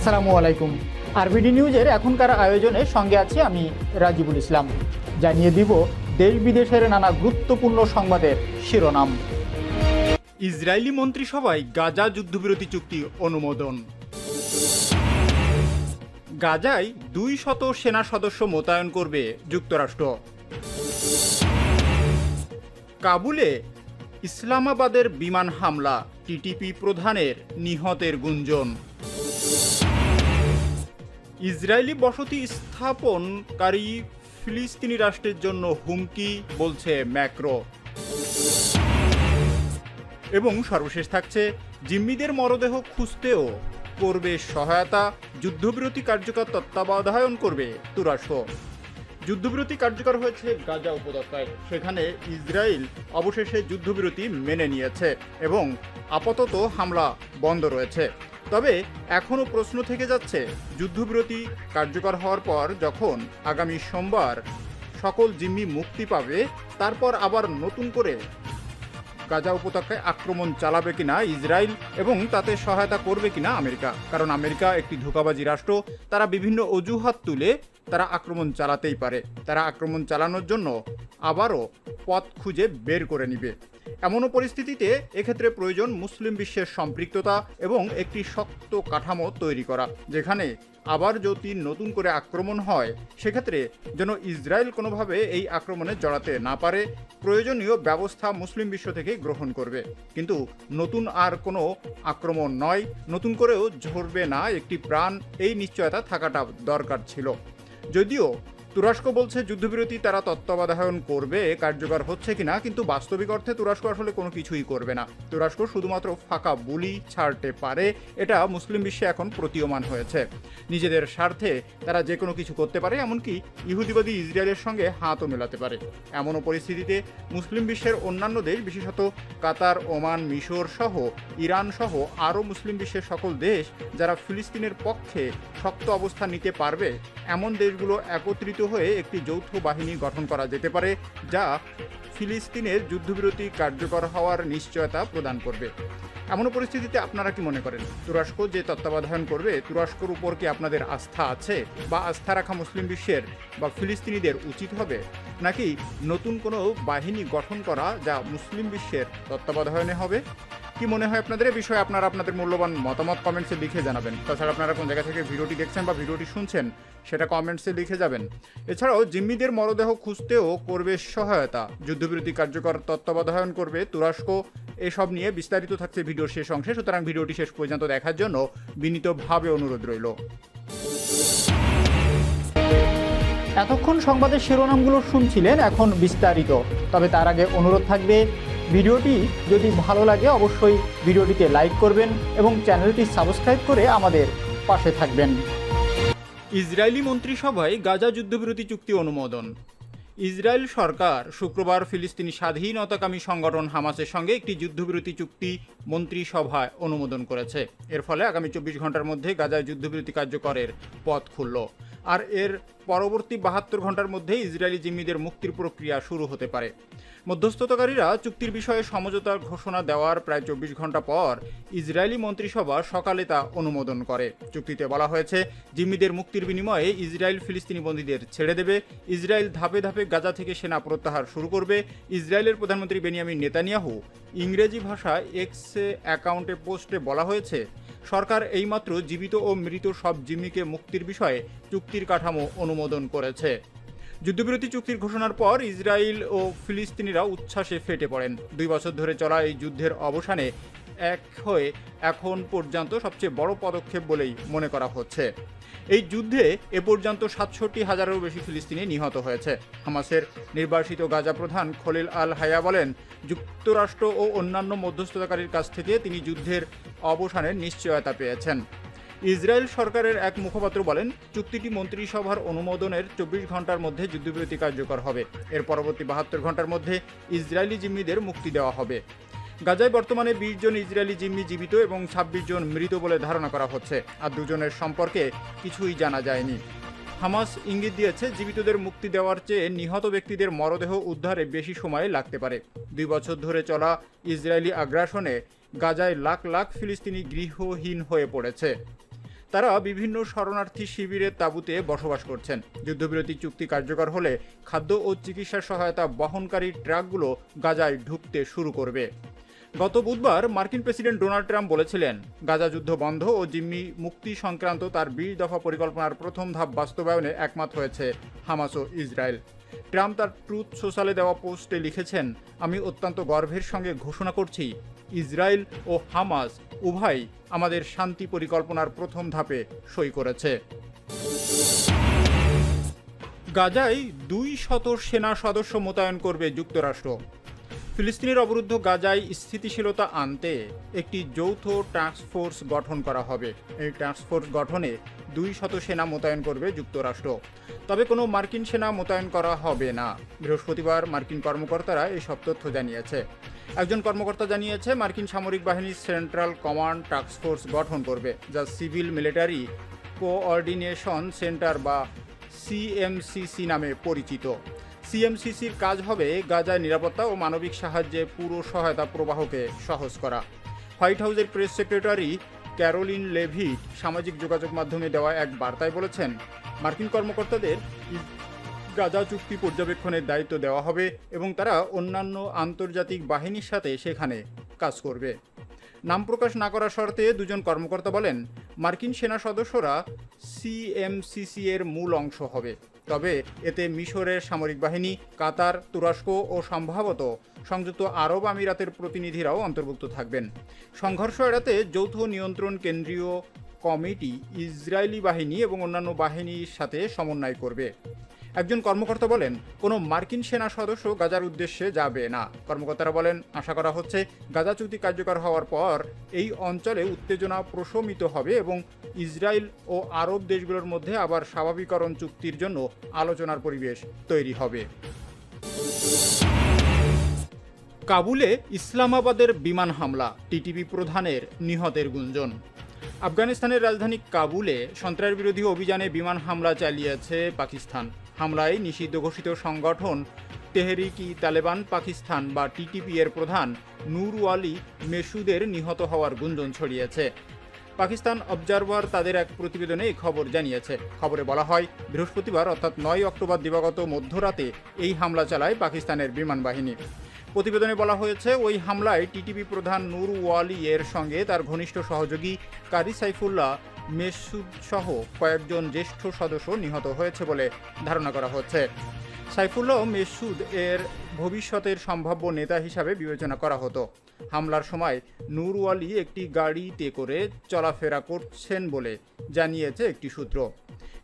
আসসালামু আলাইকুম। আরবিডি নিউজের এখনকার আয়োজনে সঙ্গে আছি আমি রাজিবুল ইসলাম। জানিয়ে দিব দেশ বিদেশের নানা গুরুত্বপূর্ণ সংবাদের শিরোনাম। ইসরায়েলি মন্ত্রিসভায় গাজা যুদ্ধবিরতি চুক্তি অনুমোদন। গাজায় দুই শত সেনা সদস্য মোতায়েন করবে যুক্তরাষ্ট্র। কাবুলে ইসলামাবাদের বিমান হামলা, টিটিপি প্রধানের নিহতের গুঞ্জন। ইসরায়েলি বসতি স্থাপনকারী ফিলিস্তিনি রাষ্ট্রের জন্য হুমকি, বলছে ম্যাক্রো। এবং সর্বশেষ থাকছে, জিম্মিদের মরদেহ খুঁজতেও করবে সহায়তা, যুদ্ধবিরতি কার্যকর তত্ত্বাবধায়ন করবে তুরস্ক। যুদ্ধবিরতি কার্যকর হয়েছে গাজা উপত্যকায়, সেখানে ইসরায়েল অবশেষে যুদ্ধবিরতি মেনে নিয়েছে এবং আপাতত হামলা বন্ধ রয়েছে। তবে এখনও প্রশ্ন থেকে যাচ্ছে, যুদ্ধবিরতি কার্যকর হওয়ার পর যখন আগামী সোমবার সকল জিম্মি মুক্তি পাবে, তারপর আবার নতুন করে গাজা উপত্যকায় আক্রমণ চালাবে কিনা ইসরায়েল এবং তাতে সহায়তা করবে কিনা আমেরিকা। কারণ আমেরিকা একটি ধোকাবাজি রাষ্ট্র, তারা বিভিন্ন অজুহাত তুলে তারা আক্রমণ চালাতেই পারে। তারা আক্রমণ চালানোর জন্য আবারও পথ খুঁজে বের করে নিবে। এমনও পরিস্থিতিতে এক্ষেত্রে প্রয়োজন মুসলিম বিশ্বের সম্পৃক্ততা এবং একটি শক্ত কাঠামো তৈরি করা, যেখানে আবার যদি নতুন করে আক্রমণ হয়, সেক্ষেত্রে যেন ইসরায়েল কোনোভাবে এই আক্রমণে জড়াতে না পারে, প্রয়োজনীয় ব্যবস্থা মুসলিম বিশ্ব থেকে গ্রহণ করবে। কিন্তু নতুন আর কোনো আক্রমণ নয়, নতুন করেও ঝরবে না একটি প্রাণ, এই নিশ্চয়তা থাকাটা দরকার ছিল। যদিও তুরস্ক বলছে, যুদ্ধবিরতি তারা তত্ত্বাবধায়ন করবে, কার্যকর হচ্ছে কিনা, কিন্তু বাস্তবিক অর্থে তুরস্ক আসলে কোনো কিছুই করবে না। তুরস্ক শুধুমাত্র ফাঁকা বুলি ছাড়তে পারে, এটা মুসলিম বিশ্বে এখন প্রতীয়মান হয়েছে। নিজেদের স্বার্থে তারা যে কোনো কিছু করতে পারে, এমনকি ইহুদিবাদী ইসরায়েলের সঙ্গে হাতও মেলাতে পারে। এমনও পরিস্থিতিতে মুসলিম বিশ্বের অন্যান্য দেশ, বিশেষত কাতার, ওমান, মিশর সহ ইরান সহ আরও মুসলিম বিশ্বের সকল দেশ, যারা ফিলিস্তিনের পক্ষে শক্ত অবস্থান নিতে পারবে, এমন দেশগুলো একত্রিত হয়ে একটি যৌথ বাহিনী গঠন করা যেতে পারে, যা ফিলিস্তিনের যুদ্ধবিরতি কার্যকর হওয়ার নিশ্চয়তা প্রদান করবে। এমন পরিস্থিতিতে আপনারা কি মনে করেন? তুরস্ক যে তত্ত্বাবধান করবে, তুরস্কর উপর কি আপনাদের আস্থা আছে বা আস্থা রাখা মুসলিম বিশ্বের বা ফিলিস্তিনিদের উচিত হবে? নাকি নতুন কোনো বাহিনী গঠন করা যা মুসলিম বিশ্বের তত্ত্বাবধানে হবে? কি মনে হয় আপনাদের? এ বিষয়ে আপনারা আপনাদের মূল্যবান মতামত কমেন্টসে লিখে জানাবেন। তাছাড়া আপনারা কোন জায়গা থেকে ভিডিওটি দেখছেন বা ভিডিওটি শুনছেন, সেটা কমেন্টসে লিখে যাবেন। এছাড়াও জিম্মিদের মরদেহ খুঁজতেও করবে সহায়তা। যুদ্ধবিরতি কার্যকর তত্ত্বাবধায়ন করবে তুরস্ক। এসব নিয়ে বিস্তারিত থাকছে ভিডিওর শেষ অংশে। সুতরাং ভিডিওটি শেষ পর্যন্ত দেখার জন্য বিনীতভাবে অনুরোধ রইল। এতক্ষণ সংবাদের শিরোনামগুলো শুনছিলেন, এখন বিস্তারিত। তবে তার আগে অনুরোধ থাকবে ভিডিওটি যদি ভালো লাগে, অবশ্যই ভিডিওটিতে লাইক করবেন এবং চ্যানেলটি সাবস্ক্রাইব করে আমাদের পাশে থাকবেন। ইসরায়েলি মন্ত্রিসভায় গাজা যুদ্ধবিরতি চুক্তি অনুমোদন। ইসরায়েল সরকার শুক্রবার ফিলিস্তিনি স্বাধীনতাকামী সংগঠন হামাসের সঙ্গে একটি যুদ্ধবিরতি চুক্তি মন্ত্রিসভায় অনুমোদন করেছে। এর ফলে আগামী চব্বিশ ঘণ্টার মধ্যে গাজায় যুদ্ধবিরতি কার্যকরের পথ খুলল। আর এর পরবর্তী বাহাত্তর ঘণ্টার মধ্যে ইসরায়েলি জিম্মিদের মুক্তির প্রক্রিয়া শুরু হতে পারে। মধ্যস্থতাকারীরা চুক্তির বিষয়ে সমঝোতার ঘোষণা দেওয়ার প্রায় চব্বিশ ঘণ্টা পর ইসরায়েলি মন্ত্রিসভা সকালে তা অনুমোদন করে। চুক্তিতে বলা হয়েছে, জিম্মিদের মুক্তির বিনিময়ে ইসরায়েল ফিলিস্তিনি বন্দীদের ছেড়ে দেবে। ইসরায়েল ধাপে ধাপে গাজা থেকে সেনা প্রত্যাহার শুরু করবে। ইসরায়েলের প্রধানমন্ত্রী বেনিয়ামিন নেতানিয়াহু ইংরেজি ভাষায় এক্স অ্যাকাউন্টে পোস্টে বলা হয়েছে, সরকার এইমাত্র জীবিত ও মৃত সব জিম্মিকে মুক্তির বিষয়ে চুক্তির কাঠামো অনুমোদন করেছে। যুদ্ধবিরতি চুক্তির ঘোষণার পর ইসরায়েল ও ফিলিস্তিনিরা উচ্ছ্বাসে ফেটে পড়েন। দুই বছর ধরে চলা এই যুদ্ধের অবসানে এক হয়ে এখন পর্যন্ত সবচেয়ে বড় পদক্ষেপ বলেই মনে করা হচ্ছে। এই যুদ্ধে এ পর্যন্ত সাতষট্টি হাজারেরও বেশি ফিলিস্তিনি নিহত হয়েছে। হামাসের নির্বাসিত গাজা প্রধান খলিল আল হায়া বলেন, যুক্তরাষ্ট্র ও অন্যান্য মধ্যস্থতাকারীর কাছ থেকে তিনি যুদ্ধের অবসানের নিশ্চয়তা পেয়েছেন। ইসরায়েল সরকারের এক মুখপাত্র বলেন, চুক্তিটি মন্ত্রিসভার অনুমোদনের চব্বিশ ঘণ্টার মধ্যে যুদ্ধবিরতি কার্যকর হবে। এর পরবর্তী বাহাত্তর ঘণ্টার মধ্যে ইসরায়েলি জিম্মিদের মুক্তি দেওয়া হবে। গাজায় বর্তমানে বিশ জন ইসরায়েলি জিম্মি জীবিত এবং ছাব্বিশ জন মৃত বলে ধারণা করা হচ্ছে, আর দুজনের সম্পর্কে কিছুই জানা যায়নি। হামাস ইঙ্গিত দিয়েছে, জীবিতদের মুক্তি দেওয়ার চেয়ে নিহত ব্যক্তিদের মরদেহ উদ্ধারে বেশি সময় লাগতে পারে। দুই বছর ধরে চলা ইসরায়েলি আগ্রাসনে গাজায় লাখ লাখ ফিলিস্তিনি গৃহহীন হয়ে পড়েছে। তারা বিভিন্ন শরণার্থী শিবিরের তাঁবুতে বসবাস করছেন। যুদ্ধবিরতি চুক্তি কার্যকর হলে খাদ্য ও চিকিৎসা সহায়তা বহনকারী ট্রাকগুলো গাজায় ঢুকতে শুরু করবে। গত বুধবার মার্কিন প্রেসিডেন্ট ডোনাল্ড ট্রাম্প বলেছিলেন, গাজা যুদ্ধ বন্ধ ও জিম্মি মুক্তি সংক্রান্ত তার বিশ দফা পরিকল্পনার প্রথম ধাপ বাস্তবায়নে একমত হয়েছে হামাস ও ইসরায়েল। ট্রাম্প তার ট্রুথ সোশ্যালে দেওয়া পোস্টে লিখেছেন, আমি অত্যন্ত গর্বের সঙ্গে ঘোষণা করছি, ইসরায়েল ও হামাস উভয় আমাদের শান্তি পরিকল্পনার প্রথম ধাপে সই করেছে। গাজায় দুই শত সেনা সদস্য মোতায়েন করবে যুক্তরাষ্ট্র। ফিলিস্তিনের অবরুদ্ধ গাজায় স্থিতিশীলতা আনতে একটি যৌথ টাস্কফোর্স গঠন করা হবে। এই টাস্কফোর্স গঠনে দুই শত সেনা মোতায়েন করবে যুক্তরাষ্ট্র। তবে কোনো মার্কিন সেনা মোতায়েন করা হবে না। বৃহস্পতিবার মার্কিন কর্মকর্তারা এসব তথ্য জানিয়েছে। একজন কর্মকর্তা জানিয়েছে, মার্কিন সামরিক বাহিনী সেন্ট্রাল কমান্ড টাস্কফোর্স গঠন করবে, যা সিভিল মিলিটারি কোঅর্ডিনেশন সেন্টার বা সিএমসিসি নামে পরিচিত। সিএমসিসির কাজ হবে গাজায় নিরাপত্তা ও মানবিক সাহায্যে পুরো সহায়তা প্রবাহকে সহজ করা। হোয়াইট হাউসের প্রেস সেক্রেটারি ক্যারোলিন লেভি সামাজিক যোগাযোগ মাধ্যমে দেওয়া এক বার্তায় বলেছেন, মার্কিন কর্মকর্তাদের গাজা চুক্তি পর্যবেক্ষণের দায়িত্ব দেওয়া হবে এবং তারা অন্যান্য আন্তর্জাতিক বাহিনীর সাথে সেখানে কাজ করবে। নাম প্রকাশ না করার শর্তে দুজন কর্মকর্তা বলেন, মার্কিন সেনা সদস্যরা সিএমসিসি এর মূল অংশ হবে। তবে এতে মিশরের সামরিক বাহিনী, কাতার, তুরস্ক ও সম্ভবত সংযুক্ত আরব আমিরাতের প্রতিনিধিরাও অন্তর্ভুক্ত থাকবেন। সংঘর্ষ এড়াতে যৌথ নিয়ন্ত্রণ কেন্দ্রীয় কমিটি ইসরায়েলি বাহিনী এবং অন্যান্য বাহিনীর সাথে সমন্বয় করবে। একজন কর্মকর্তা বলেন, কোনো মার্কিন সেনা সদস্য গাজার উদ্দেশ্যে যাবে না। কর্মকর্তারা বলেন, আশা করা হচ্ছে গাজা চুক্তি কার্যকর হওয়ার পর এই অঞ্চলে উত্তেজনা প্রশমিত হবে এবং ইসরায়েল ও আরব দেশগুলোর মধ্যে আবার স্বাভাবিকরণ চুক্তির জন্য আলোচনার পরিবেশ তৈরি হবে। কাবুলে ইসলামাবাদের বিমান হামলা, টিটিপি প্রধানের নিহতের গুঞ্জন। আফগানিস্তানের রাজধানী কাবুলে সন্ত্রাস বিরোধী অভিযানে বিমান হামলা চালিয়েছে পাকিস্তান। হামলায় নিষিদ্ধ ঘোষিত সংগঠন তেহরিক তালেবান, পাকিস্তান বা টিটিপি এর প্রধান নূর ওয়ালি মেসুদের নিহত হওয়ার গুঞ্জন ছড়িয়েছে। পাকিস্তান অবজারভার তাদের এক প্রতিবেদনে এই খবর জানিয়েছে। খবরে বলা হয়, বৃহস্পতিবার অর্থাৎ নয় অক্টোবর দিবাগত মধ্যরাতে এই হামলা চালায় পাকিস্তানের বিমান বাহিনী। প্রতিবেদনে বলা হয়েছে, ওই হামলায় টিটিপি প্রধান নূর ওয়ালি এর সঙ্গে তার ঘনিষ্ঠ সহযোগী কারি সাইফুল্লাহ মেসুদ সহ কয়েকজন জ্যেষ্ঠ সদস্য নিহত হয়েছে বলে ধারণা করা হচ্ছে। সাইফুল্লাহ মেসুদ এর ভবিষ্যতের সম্ভাব্য নেতা হিসাবে বিবেচনা করা হতো। হামলার সময় নূর ওয়ালি একটি গাড়িতে করে চলাফেরা করছেন বলে জানিয়েছে একটি সূত্র।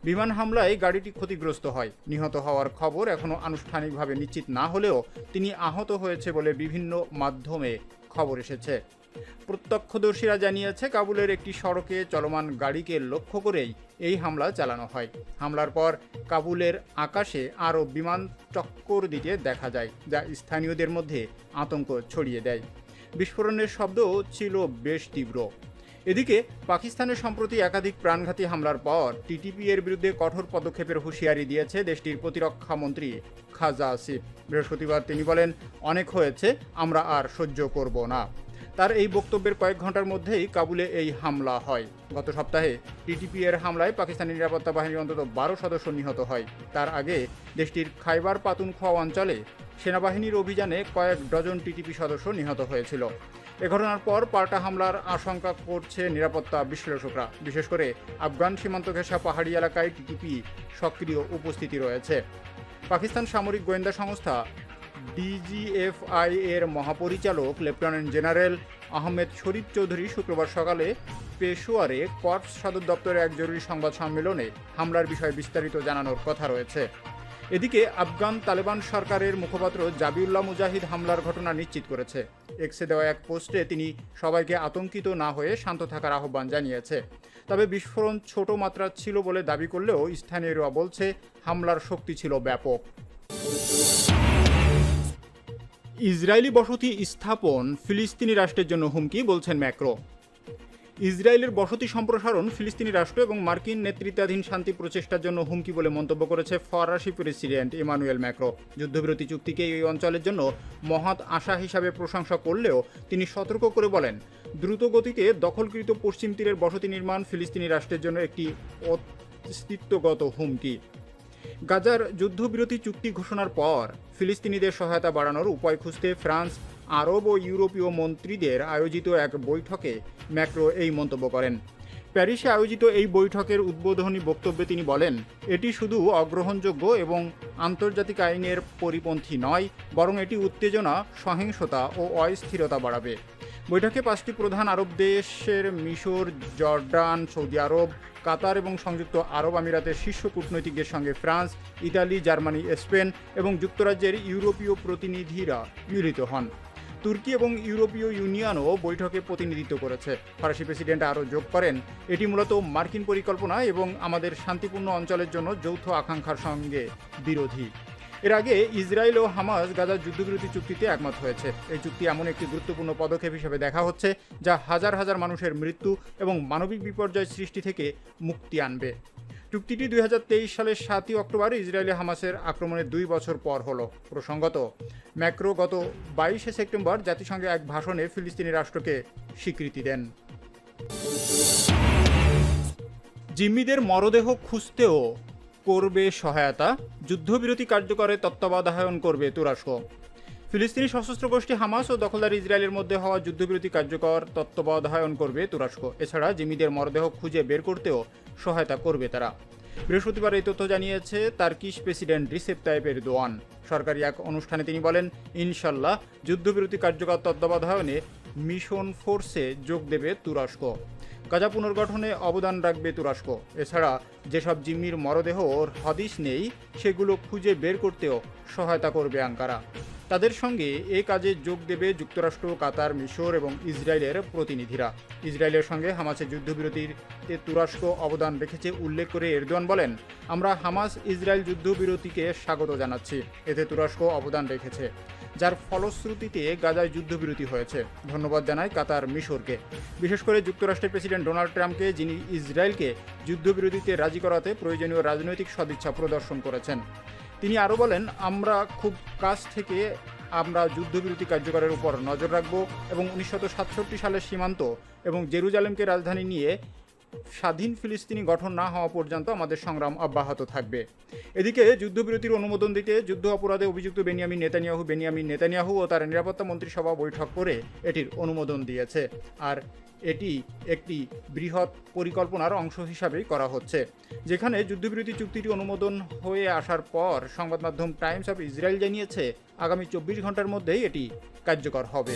বিমান হামলায় গাড়িটি ক্ষতিগ্রস্ত হয়। নিহত হওয়ার খবর এখনও আনুষ্ঠানিকভাবে নিশ্চিত না হলেও তিনি আহত হয়েছে বলে বিভিন্ন মাধ্যমে খবর এসেছে। প্রত্যক্ষদর্শীরা জানিয়েছে, কাবুলের একটি সড়কে চলমান গাড়িকে লক্ষ্য করেই এই হামলা চালানো হয়। হামলার পর কাবুলের আকাশে আরও বিমান টক্কর দিতে দেখা যায়, যা স্থানীয়দের মধ্যে আতঙ্ক ছড়িয়ে দেয়। বিস্ফোরণের শব্দ ছিল বেশ তীব্র। এদিকে পাকিস্তানের সম্প্রতি একাধিক প্রাণঘাতী হামলার পর টিটিপি এর বিরুদ্ধে কঠোর পদক্ষেপের হুঁশিয়ারি দিয়েছে দেশটির প্রতিরক্ষা মন্ত্রী খাজা আসিফ। বৃহস্পতিবার তিনি বলেন, অনেক হয়েছে, আমরা আর সহ্য করব না। তার এই বক্তব্যের কয়েক ঘণ্টার মধ্যেই কাবুলে এই হামলা হয়। গত সপ্তাহে টিটিপি এর হামলায় পাকিস্তানি নিরাপত্তা বাহিনীর অন্তত বারো সদস্য নিহত হয়। তার আগে দেশটির খাইবার পাতুনখোয়া অঞ্চলে সেনাবাহিনীর অভিযানে কয়েক ডজন টিটিপি সদস্য নিহত হয়েছিল। এ ঘটনার পর পাল্টা হামলার আশঙ্কা করছে নিরাপত্তা বিশ্লেষকরা। বিশেষ করে আফগান সীমান্ত ঘেঁষা পাহাড়ি এলাকায় টিটিপি সক্রিয় উপস্থিতি রয়েছে। পাকিস্তান সামরিক গোয়েন্দা সংস্থা ডিজিএফআই এর মহাপরিচালক, লেফটেন্যান্ট জেনারেল আহমেদ শরীফ চৌধুরী শুক্রবার সকালে পেশোয়ারে কর্পস সদর দপ্তরে এক জরুরি সংবাদ সম্মেলনে হামলার বিষয়ে বিস্তারিত জানানোর কথা রয়েছে। এদিকে আফগান তালেবান সরকারের মুখপাত্র জাবিউল্লাহ মুজাহিদ হামলার ঘটনা নিশ্চিত করেছে। এক্সে দেওয়া এক পোস্টে তিনি সবাইকে আতঙ্কিত না হয়ে শান্ত থাকার আহ্বান জানিয়েছে। তবে বিস্ফোরণ ছোট মাত্রার ছিল বলে দাবি করলেও স্থানীয়রা বলছে, হামলার শক্তি ছিল ব্যাপক। ইসরায়েলি বসতি স্থাপন ফিলিস্তিনি রাষ্ট্রের জন্য হুমকি, বলছেন ম্যাক্রো। ইসরায়েলের বসতি সম্প্রসারণ ফিলিস্তিনি রাষ্ট্র এবং মার্কিন নেতৃত্বাধীন শান্তি প্রচেষ্টার জন্য হুমকি বলে মন্তব্য করেছে ফরাসি প্রেসিডেন্ট ইমানুয়েল ম্যাক্রো। যুদ্ধবিরতি চুক্তিকে এই অঞ্চলের জন্য মহৎ আশা হিসাবে প্রশংসা করলেও তিনি সতর্ক করে বলেন দ্রুত গতিতে দখলকৃত পশ্চিম তীরের বসতি নির্মাণ ফিলিস্তিনি রাষ্ট্রের জন্য একটি অস্তিত্বগত হুমকি। গাজার যুদ্ধবিরতি চুক্তি ঘোষণার পর ফিলিস্তিনিদের সহায়তা বাড়ানোর উপায় খুঁজতে ফ্রান্স, আরব ও ইউরোপীয় মন্ত্রীদের আয়োজিত এক বৈঠকে ম্যাক্রো এই মন্তব্য করেন। প্যারিসে আয়োজিত এই বৈঠকের উদ্বোধনী বক্তব্যে তিনি বলেন, এটি শুধু অগ্রহণযোগ্য এবং আন্তর্জাতিক আইনের পরিপন্থী নয়, বরং এটি উত্তেজনা, সহিংসতা ও অস্থিরতা বাড়াবে। বৈঠকে পাঁচটি প্রধান আরব দেশের মিশর, জর্ডান, সৌদি আরব, কাতার এবং সংযুক্ত আরব আমিরাতের শীর্ষ কূটনৈতিকদের সঙ্গে ফ্রান্স, ইতালি, জার্মানি, স্পেন এবং যুক্তরাজ্যের ইউরোপীয় প্রতিনিধিরা মিলিত হন। তুর্কি এবং ইউরোপীয় ইউনিয়নও বৈঠকে প্রতিনিধিত্ব করেছে। ফরাসি প্রেসিডেন্ট আরও যোগ করেন, এটি মূলত মার্কিন পরিকল্পনা এবং আমাদের শান্তিপূর্ণ অঞ্চলের জন্য যৌথ আকাঙ্ক্ষার সঙ্গে বিরোধী। এর আগে ইসরায়েল ও হামাস গাজার যুদ্ধবিরতি চুক্তিতে একমত হয়েছে। এই চুক্তি এমন একটি গুরুত্বপূর্ণ পদক্ষেপ হিসেবে দেখা হচ্ছে, যা হাজার হাজার মানুষের মৃত্যু এবং মানবিক বিপর্যয় সৃষ্টি থেকে মুক্তি আনবে। চুক্তিটি দু হাজার তেইশ সালের সাতই অক্টোবর ইসরায়েলে হামাসের আক্রমণের দুই বছর পর হলো। প্রসঙ্গত, ম্যাক্রো গত বাইশে সেপ্টেম্বর জাতিসংঘে এক ভাষণে ফিলিস্তিনি রাষ্ট্রকে স্বীকৃতি দেন। জিম্মিদের মরদেহ খুঁজতেও করবে সহায়তা, যুদ্ধবিরতি কার্যকরে তত্ত্বাবধায়ন করবে তুরস্ক। ফিলিস্তিনি সশস্ত্র গোষ্ঠী হামাস ও দখলদার ইসরায়েলের মধ্যে হওয়া যুদ্ধবিরতি কার্যকর তত্ত্বাবধায়ন করবে তুরস্ক। এছাড়া জিমিদের মরদেহ খুঁজে বের করতেও সহায়তা করবে তারা। বৃহস্পতিবার এই তথ্য জানিয়েছে Turkish president Recep Tayyip Erdogan. সরকারি এক অনুষ্ঠানে তিনি বলেন, ইনশাল্লাহ যুদ্ধবিরতি কার্যকর তত্ত্বাবধায়নে মিশন ফোর্সে যোগ দেবে তুরস্ক। গাজা পুনর্গঠনে অবদান রাখবে তুরস্ক। এছাড়া যেসব জিম্মির মরদেহ ওর হদিশ নেই, সেগুলো খুঁজে বের করতেও সহায়তা করবে আঙ্কারা। তাদের সঙ্গে এ কাজে যোগ দেবে যুক্তরাষ্ট্র, কাতার, মিশর এবং ইসরায়েলের প্রতিনিধিরা। ইসরায়েলের সঙ্গে হামাসের যুদ্ধবিরতিতে তুরস্ক অবদান রেখেছে উল্লেখ করে এরদোয়ান বলেন, আমরা হামাস ইসরায়েল যুদ্ধবিরতিকে স্বাগত জানাচ্ছি। এতে তুরস্ক অবদান রেখেছে। যার ফলশ্রুতিতে গাজায় যুদ্ধবিরতি হয়েছে। ধন্যবাদ জানায় কাতার মিশরকে। বিশেষ করে যুক্তরাষ্ট্রের প্রেসিডেন্ট ডোনাল্ড ট্রাম্পকে, যিনি ইসরায়েলকে যুদ্ধবিরতিতে রাজি করাতে প্রয়োজনীয় রাজনৈতিক সদিচ্ছা প্রদর্শন করেছেন। তিনি আরও বলেন, আমরা খুব কাছ থেকে আমরা যুদ্ধবিরতি কার্যকরের উপর নজর রাখব এবং উনিশশো সালের সীমান্ত এবং জেরুজালেমকে রাজধানী নিয়ে স্বাধীন ফিলিস্তিনি গঠন না হওয়া পর্যন্ত আমাদের সংগ্রাম অব্যাহত থাকবে। এদিকে যুদ্ধবিরতির অনুমোদন দিতে যুদ্ধ অপরাধে অভিযুক্ত বেনিয়ামিন নেতানিয়াহু বেনিয়ামিন নেতানিয়াহু ও তার নিরাপত্তা মন্ত্রিসভা বৈঠক করে এটির অনুমোদন দিয়েছে। আর এটি একটি বৃহৎ পরিকল্পনার অংশ হিসাবেই করা হচ্ছে। যেখানে যুদ্ধবিরতি চুক্তিটি অনুমোদন হয়ে আসার পর সংবাদ মাধ্যম টাইমস অফ ইসরায়েল জানিয়েছে, আগামী চব্বিশ ঘণ্টার মধ্যেই এটি কার্যকর হবে।